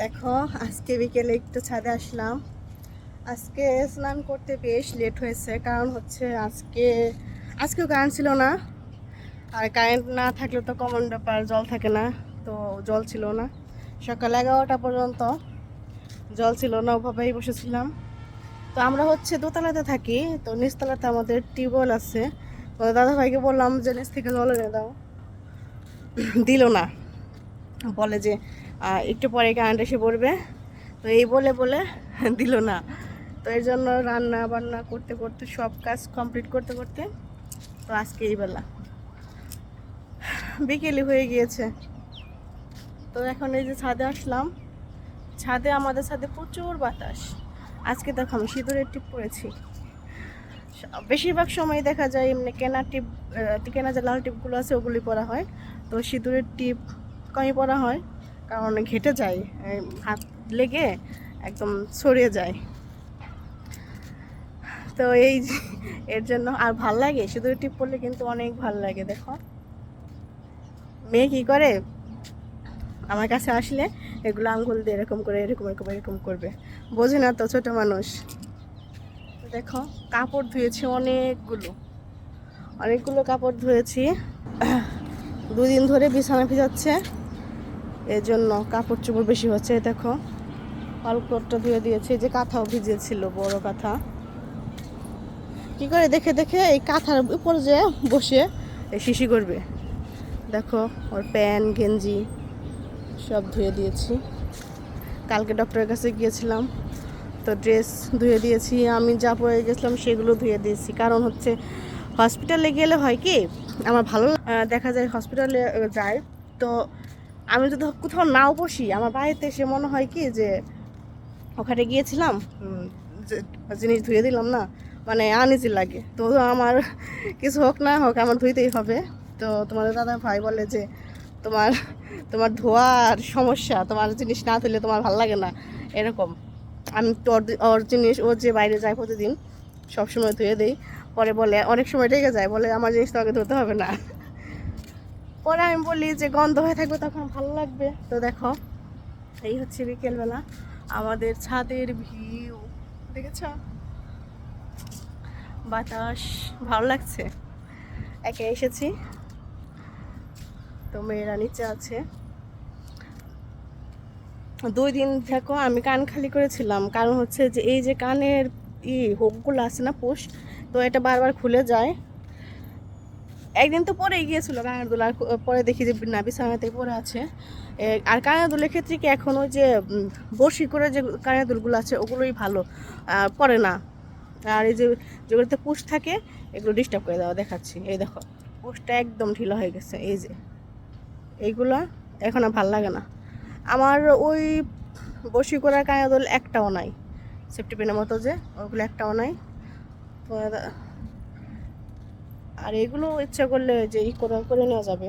দেখো, আজকে বিকেলে একটু ছাদে আসলাম। আজকে স্নান করতে বেশ লেট হয়েছে, কারণ হচ্ছে আজকে, আজকেও কারেন্ট ছিল না। আর কারেন্ট না থাকলে তো কমন ব্যাপার, জল থাকে না, তো জল ছিল না। সকাল এগারোটা পর্যন্ত জল ছিল না, ওভাবেই বসেছিলাম। তো আমরা হচ্ছে দোতলাতে থাকি, তো নিচতলাতে আমাদের টিউবওয়েল আছে। তো দাদা ভাইকে বললাম যে, নিচ থেকে জল এনে দাও। দিল না। বলে যে একটু পরে কারেন্ট এসে পড়বে তো এই বলে বলে দিল না। তো এর জন্য রান্না বান্না করতে করতে সব কাজ কমপ্লিট করতে করতে তো আজকে এই বেলা। বিকেলই হয়ে গিয়েছে। তো এখন এই যে ছাদে আসলাম। ছাদে আমাদের ছাদে প্রচুর বাতাস। আজকে দেখো আমি সিঁদুরের টিপ পরেছি। বেশিরভাগ সময় দেখা যায় এমনি কেনা টিপ কেনা যে লাল টিপগুলো আছে ওগুলি পরা হয়। তো সিঁদুরের টিপ কমই পরা হয়। কারণ ঘেটে যায় হাত লেগে একদম ছড়িয়ে যায়। তো এই এর জন্য আর ভালো লাগে? শুধু টিপ পরলে কিন্তু অনেক ভালো লাগে, দেখো। মেয়ে কি করে? আমার কাছে আসলে এগুলো আঙ্গুল দিয়ে এরকম করে, এরকম এরকম এরকম করবে। বোঝে না তো ছোট মানুষ। দেখো, কাপড় ধুয়েছি অনেকগুলো। অনেকগুলো কাপড় ধুয়েছি। দুদিন ধরে বিছানা ভিজাচ্ছে। এর জন্য কাপড় চোপড় বেশি হচ্ছে, এই দেখো। অল্পটা ধুয়ে দিয়েছি যে কাঁথাও ভিজেছিল, বড় কাঁথা। কি করে দেখে দেখে এই কাঁথার উপর যে বসে, এই শিশি করবে। দেখো, ওর প্যান্ট গেঞ্জি, সব ধুয়ে দিয়েছি। কালকে ডক্টরের কাছে গিয়েছিলাম, তো ড্রেস ধুয়ে দিয়েছি, আমি যা পরে গেছিলাম সেগুলো ধুয়ে দিয়েছি। কারণ হচ্ছে, হসপিটালে গেলে হয় কি, আমার ভালো দেখা যায় হসপিটালে যায়, তো আমি যদি কোথাও নাও বসি, আমার বাড়িতে এসে মনে হয় কি যে, ওখানে গিয়েছিলাম জিনিস ধুয়ে দিলাম না মানে আনিজি লাগে। তো আমার কিছু হোক না হোক, আমার ধুইতেই হবে। তো তোমাদের দাদা ভাই বলে যে, তোমার তোমার ধোয়ার সমস্যা, তোমার জিনিস না ধুলে তোমার ভালো লাগে না, এরকম। আমি ওর জিনিস ও যে বাইরে যায় প্রতিদিন, সবসময় ধুয়ে দেই। পরে বলে, অনেক সময় রেগে যায়, বলে, আমার জিনিস তোমাকে ধুতে হবে না। পরে আমি বলি যে গন্ধ হয়ে থাকবে তখন ভালো লাগবে। তো দেখো, এই হচ্ছে বিকেলবেলা। আমাদের ছাদের ভিউ, দেখেছ? বাতাস, ভালো লাগছে? একে এসেছি। তো মেয়েরা নিচে আছে। দুই দিন দেখো, আমি কান খালি করেছিলাম। কারণ হচ্ছে যে এই যে কানের ই হোকগুলো আছে না পোষ, তো এটা বারবার খুলে যায়। একদিন তো পরে গিয়েছিল আর পরে দেখি যে না বিছানাতে পরে আছে। আর কানের দুলের ক্ষেত্রে কি এখন ওই যে বড়শি করে যে কানের দুলগুলো আছে, ওগুলোই ভালো পরে না। আর এই যে যেগুলোতে পুষ থাকে, এগুলো ডিস্টার্ব করে দেওয়া, দেখাচ্ছি। এই দেখো পুষটা একদম ঢিলা হয়ে গেছে, এই যে। এইগুলো এখন আর ভালো লাগে না। আমার ওই বসি করার কানের দুল একটাও নাই সেফটি পেনের মতো যে, ওগুলো একটাও নাই। আর এগুলো ইচ্ছা করলে যে ই করে করে নেওয়া যাবে।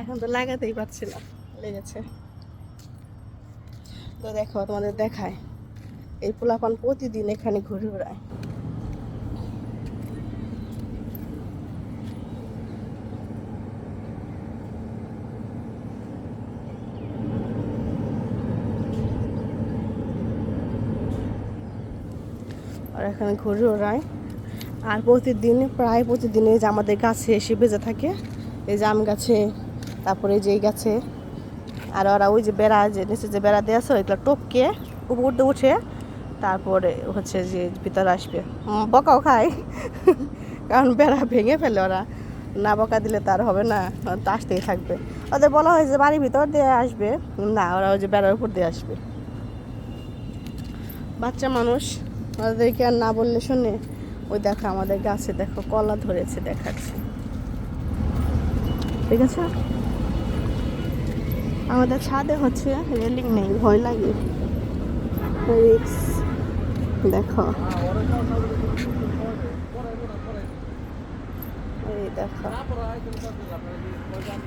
এখন তো লাগাতেই পারছি না, লেগেছে। তো দেখো, তোমাদের দেখায়। এই পোলাপান প্রতিদিন এখানে ঘুরে বেড়ায়। আর এখানে ঘুরে ওড়ায় আর প্রতিদিন, প্রায় প্রতিদিন যে আমাদের গাছে এসে বেজে থাকে। এই আম গাছে, তারপরে যে গাছে। আর ওরা ওই যে বেড়া, যে নিচে যে বেড়া দেওয়া আছে, ওইগুলো টপকে উপর উঠে উঠে, তারপরে হচ্ছে যে ভিতরে আসবে। বকাও খায়। কারণ বেড়া ভেঙে ফেলে ওরা। না বকা দিলে তার হবে না তো আসতেই থাকবে। ওদের বলা হয় যে বাড়ির ভিতর দিয়ে আসবে। না, ওরা ওই যে বেড়ার উপর দিয়ে আসবে। বাচ্চা মানুষ। ওদেরকে আর না বললে শুনে? ওই দেখো আমাদের গাছে দেখো, কলা ধরেছে, দেখাচ্ছে। ঠিক আছে? আমাদের ছাদে হচ্ছে রেলিং নেই, ভয় লাগে। দেখো। এই দেখো।